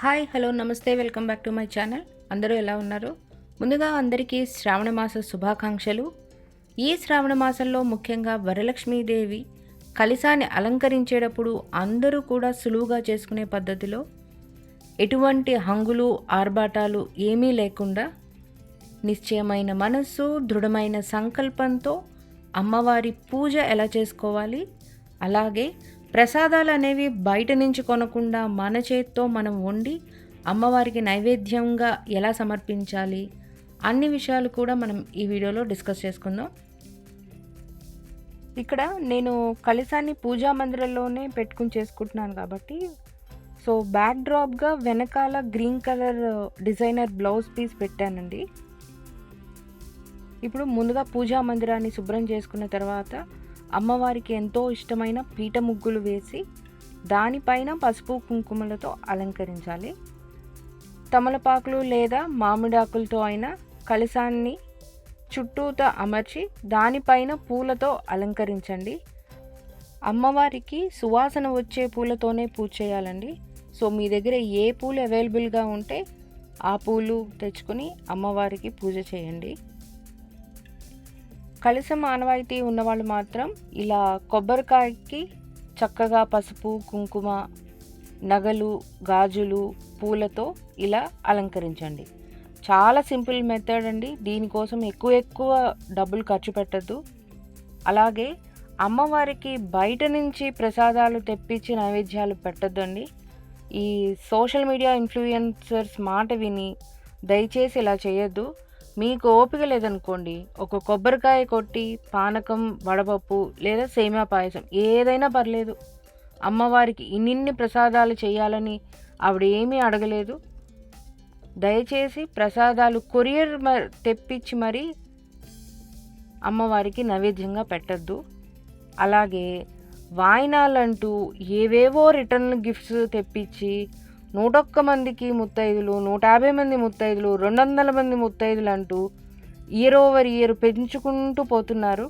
Hi hello నమస్తే welcome back to my channel. అందరూ ఎలా ఉన్నారు? ముందుగా అందరికీ శ్రావణ మాస శుభాకాంక్షలు. ఈ శ్రావణ మాసంలో ముఖ్యంగా వరలక్ష్మీదేవి కలిసాన్ని అలంకరించేటప్పుడు అందరూ కూడా సులువుగా చేసుకునే పద్ధతిలో ఎటువంటి హంగులు ఆర్భాటాలు ఏమీ లేకుండా నిశ్చయమైన మనస్సు దృఢమైన సంకల్పంతో అమ్మవారి పూజ ఎలా చేసుకోవాలి? అలాగే ప్రసాదాలు అనేవి బయట నుంచి కొనకుండా మన చేత్తో మనం వండి అమ్మవారికి నైవేద్యంగా ఎలా సమర్పించాలి? అన్ని విషయాలు కూడా మనం ఈ వీడియోలో డిస్కస్ చేసుకుందాం. ఇక్కడ నేను కలిసాన్ని పూజా మందిరంలోనే పెట్టుకుని చేసుకుంటున్నాను కాబట్టి సో బ్యాక్ డ్రాప్గా వెనకాల green colour designer blouse piece పెట్టానండి. ఇప్పుడు ముందుగా పూజా మందిరాన్ని శుభ్రం చేసుకున్న తర్వాత అమ్మవారికి ఎంతో ఇష్టమైన పీట ముగ్గులు వేసి దానిపైన పసుపు కుంకుమలతో అలంకరించాలి. తమలపాకులు లేదా మామిడాకులతో అయినా కలసాన్ని చుట్టూతా అమర్చి దానిపైన పూలతో అలంకరించండి. అమ్మవారికి సువాసన వచ్చే పూలతోనే పూజ చేయాలండి. సో మీ దగ్గర ఏ పూలు అవైలబుల్గా ఉంటే ఆ పూలు తెచ్చుకొని అమ్మవారికి పూజ చేయండి. కలిసి మానవాయితీ ఉన్నవాళ్ళు మాత్రం ఇలా కొబ్బరికాయకి చక్కగా పసుపు కుంకుమ నగలు గాజులు పూలతో ఇలా అలంకరించండి. చాలా సింపుల్ మెథడ్ అండి. దీనికోసం ఎక్కువ ఎక్కువ డబ్బులు ఖర్చు పెట్టద్దు. అలాగే అమ్మవారికి బయట నుంచి ప్రసాదాలు తెప్పించి నైవేద్యాలు పెట్టద్దండి. ఈ సోషల్ మీడియా ఇన్ఫ్లుయెన్సర్స్ మాట విని దయచేసి ఇలా చేయొద్దు. మీకు ఓపిక లేదనుకోండి ఒక కొబ్బరికాయ కొట్టి పానకం వడపప్పు లేదా సేమియా పాయసం ఏదైనా పర్లేదు. అమ్మవారికి ఇన్నిన్ని ప్రసాదాలు చేయాలని ఆవిడ ఏమీ అడగలేదు. దయచేసి ప్రసాదాలు కొరియర్ తెప్పించి మరీ అమ్మవారికి నైవేద్యంగా పెట్టద్దు. అలాగే వాయినాలంటూ ఏవేవో రిటర్న్ గిఫ్ట్స్ తెప్పించి నూటొక్క మందికి ముత్తైదులు నూట యాభై మంది ముత్తైదులు రెండు వందల మంది ముత్తైదులు అంటూ ఇయర్ ఓవర్ ఇయర్ పెంచుకుంటూ పోతున్నారు.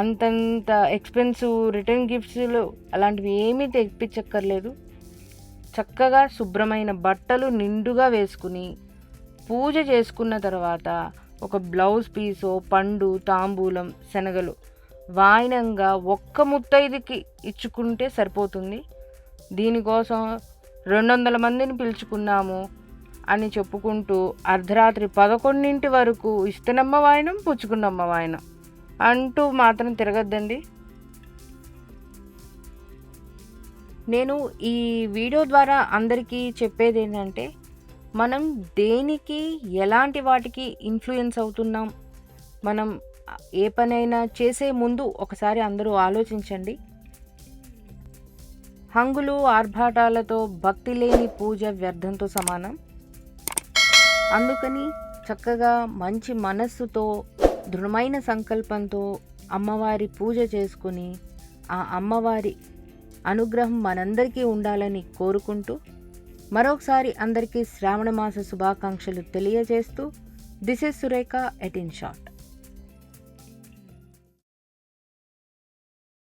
అంతంత ఎక్స్పెన్సివ్ రిటర్న్ గిఫ్ట్స్లు అలాంటివి ఏమీ తెప్పించక్కర్లేదు. చక్కగా శుభ్రమైన బట్టలు నిండుగా వేసుకుని పూజ చేసుకున్న తర్వాత ఒక బ్లౌజ్ పీసో పండు తాంబూలం శనగలు వాయినంగా ఒక్క ముత్తైదుకి ఇచ్చుకుంటే సరిపోతుంది. దీనికోసం రెండు వందల మందిని పిలుచుకున్నాము అని చెప్పుకుంటూ అర్ధరాత్రి పదకొండింటి వరకు ఇస్తనమ్మ వాయనం పుచ్చుకున్నమ్మ వాయనం అంటూ మాత్రం తిరగద్దండి. నేను ఈ వీడియో ద్వారా అందరికీ చెప్పేది ఏంటంటే మనం దేనికి ఎలాంటి వాటికి ఇన్ఫ్లుయెన్స్ అవుతున్నాం మనం ఏ పనైనా చేసే ముందు ఒకసారి అందరూ ఆలోచించండి. హంగులు ఆర్భాటాలతో భక్తి లేని పూజ వ్యర్థంతో సమానం. అందుకని చక్కగా మంచి మనస్సుతో దృఢమైన సంకల్పంతో అమ్మవారి పూజ చేసుకుని ఆ అమ్మవారి అనుగ్రహం మనందరికీ ఉండాలని కోరుకుంటూ మరొకసారి అందరికీ శ్రావణ మాస శుభాకాంక్షలు తెలియజేస్తూ this is Surekha at in short.